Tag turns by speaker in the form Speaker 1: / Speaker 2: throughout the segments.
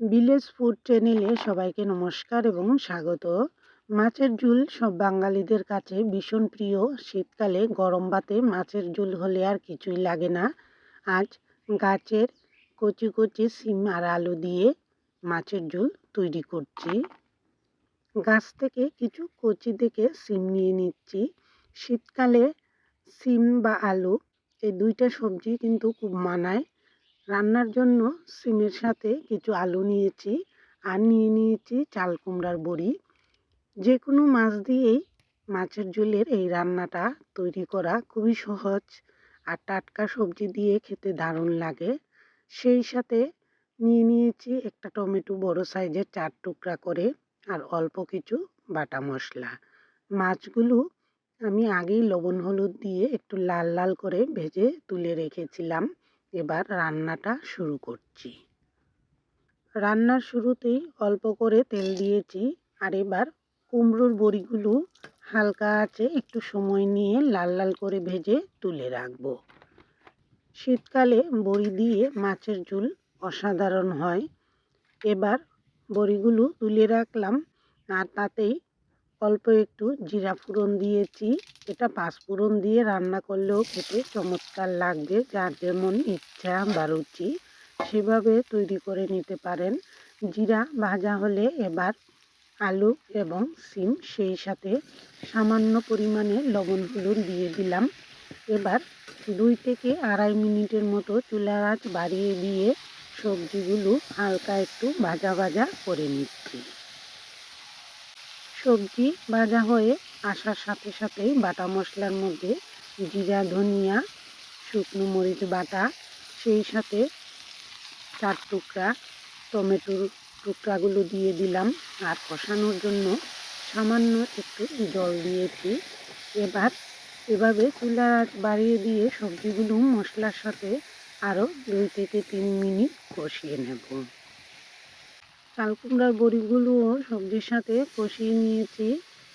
Speaker 1: Village food চ্যানেলে সবাইকে নমস্কার এবং স্বাগত। মাছের ঝুল সব বাঙালিদের কাছে ভীষণ প্রিয়। শীতকালে গরম ভাতে মাছের ঝুল হলে আর কিছুই লাগে না। আজ গাছের কচি কচি সিম আর আলু দিয়ে মাছের ঝুল তৈরি করছি। গাছ থেকে কিছু কচি থেকে সিম নিয়ে নিচ্ছি। শীতকালে সিম বা আলু, এই দুইটা সবজি কিন্তু খুব মানায়। রান্নার জন্য সিমের সাথে কিছু আলু নিয়েছি আর নিয়ে নিয়েছি চাল কুমড়ার বড়ি। যে কোনো মাছ দিয়েই মাছের ঝোলের এই রান্নাটা তৈরি করা খুবই সহজ আর টাটকা সবজি দিয়ে খেতে দারুণ লাগে। সেই সাথে নিয়ে নিয়েছি একটা টমেটো বড় সাইজের চার টুকরা করে আর অল্প কিছু বাটা মশলা। মাছগুলো আমি আগেই লবণ হলুদ দিয়ে একটু লাল লাল করে ভেজে তুলে রেখেছিলাম। এবার রান্নাটা শুরু করছি। রান্নার শুরুতেই অল্প করে তেল দিয়েছি আর এবার কুমড়োর বড়িগুলো হালকা আছে একটু সময় নিয়ে লাল লাল করে ভেজে তুলে রাখব। শীতকালে বড়ি দিয়ে মাছের ঝুল অসাধারণ হয়। এবার বড়িগুলো তুলে রাখলাম আর তাতেই অল্প একটু জিরা ফোড়ন দিয়েছি। এটা পাঁচ ফোড়ন দিয়ে রান্না করলেও খেতে চমৎকার লাগবে, যার যেমন ইচ্ছা বা রুচি সেভাবে তৈরি করে নিতে পারেন। জিরা ভাজা হলে এবার আলু এবং সিম সেই সাথে সামান্য পরিমাণে লবণ হলুদ দিয়ে দিলাম। এবার দুই থেকে আড়াই মিনিটের মতো চুলার আঁচ বাড়িয়ে দিয়ে সবজিগুলো হালকা একটু ভাজা ভাজা করে নিচ্ছি। সবজি ভাজা হয়ে আসার সাথে সাথেই বাটা মশলার মধ্যে জিরা, ধনিয়া, শুকনো মরিচ বাটা, সেই সাথে চার টুকরা টমেটোর টুকরাগুলো দিয়ে দিলাম আর কষানোর জন্য সামান্য একটু জল দিয়েছি। এবার এভাবে চুলা বাড়িয়ে দিয়ে সবজিগুলো মশলার সাথে আরও দুই থেকে তিন মিনিট কষিয়ে নেব। চাল কুমড়ার বড়িগুলোও সবজির সাথে কষিয়ে নিয়েছি।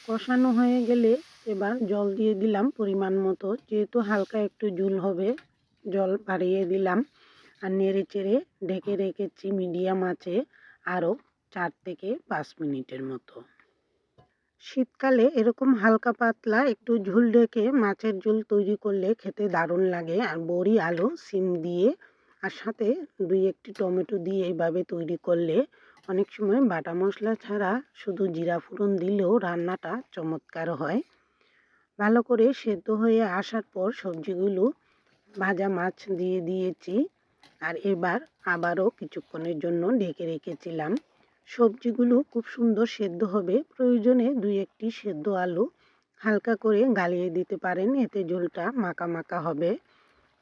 Speaker 1: কষানো হয়ে গেলে এবার জল দিয়ে দিলাম পরিমাণ মতো। যেহেতু হালকা একটু ঝুল হবে, জল বাড়িয়ে দিলাম। আর নেড়ে চেড়ে ঢেকে রেখেছি মিডিয়াম আছে আরও চার থেকে পাঁচ মিনিটের মতো। শীতকালে এরকম হালকা পাতলা একটু ঝুল রেখে মাছের ঝোল তৈরি করলে খেতে দারুণ লাগে। আর বড়ি, আলু, সিম দিয়ে আর সাথে দুই একটি টমেটো দিয়ে এইভাবে তৈরি করলে অনেক সময় বাটা মশলা ছাড়া শুধু জিরা ফোড়ন দিলেও রান্নাটা চমৎকার হয়। ভালো করে সেদ্ধ হয়ে আসার পর সবজিগুলো ভাজা মাছ দিয়ে দিয়েছি আর এবার আবারও কিছুক্ষণের জন্য ঢেকে রেখেছিলাম। সবজিগুলো খুব সুন্দর সেদ্ধ হবে। প্রয়োজনে দুই একটি সেদ্ধ আলু হালকা করে গালিয়ে দিতে পারেন, এতে ঝোলটা মাখা মাখা হবে।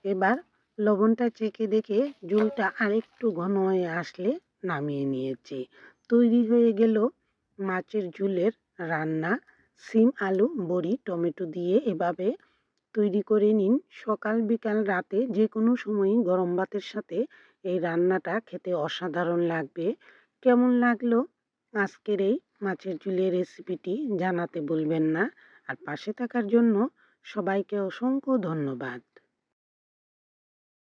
Speaker 1: এবার লবণটা চেখে দেখে ঝোলটা আরেকটু ঘন হয়ে আসলে নামিয়ে নিয়েছি। তৈরি হয়ে গেল মাছের ঝুলের রান্না। সিম, আলু, বড়ি, টমেটো দিয়ে এভাবে তৈরি করে নিন। সকাল, বিকাল, রাতে যে কোনো সময়ই গরম ভাতের সাথে এই রান্নাটা খেতে অসাধারণ লাগবে। কেমন লাগল আজকের এই মাছের ঝুলের রেসিপিটি জানাতে বলবেন না। আর পাশে থাকার জন্য সবাইকে অসংখ্য ধন্যবাদ।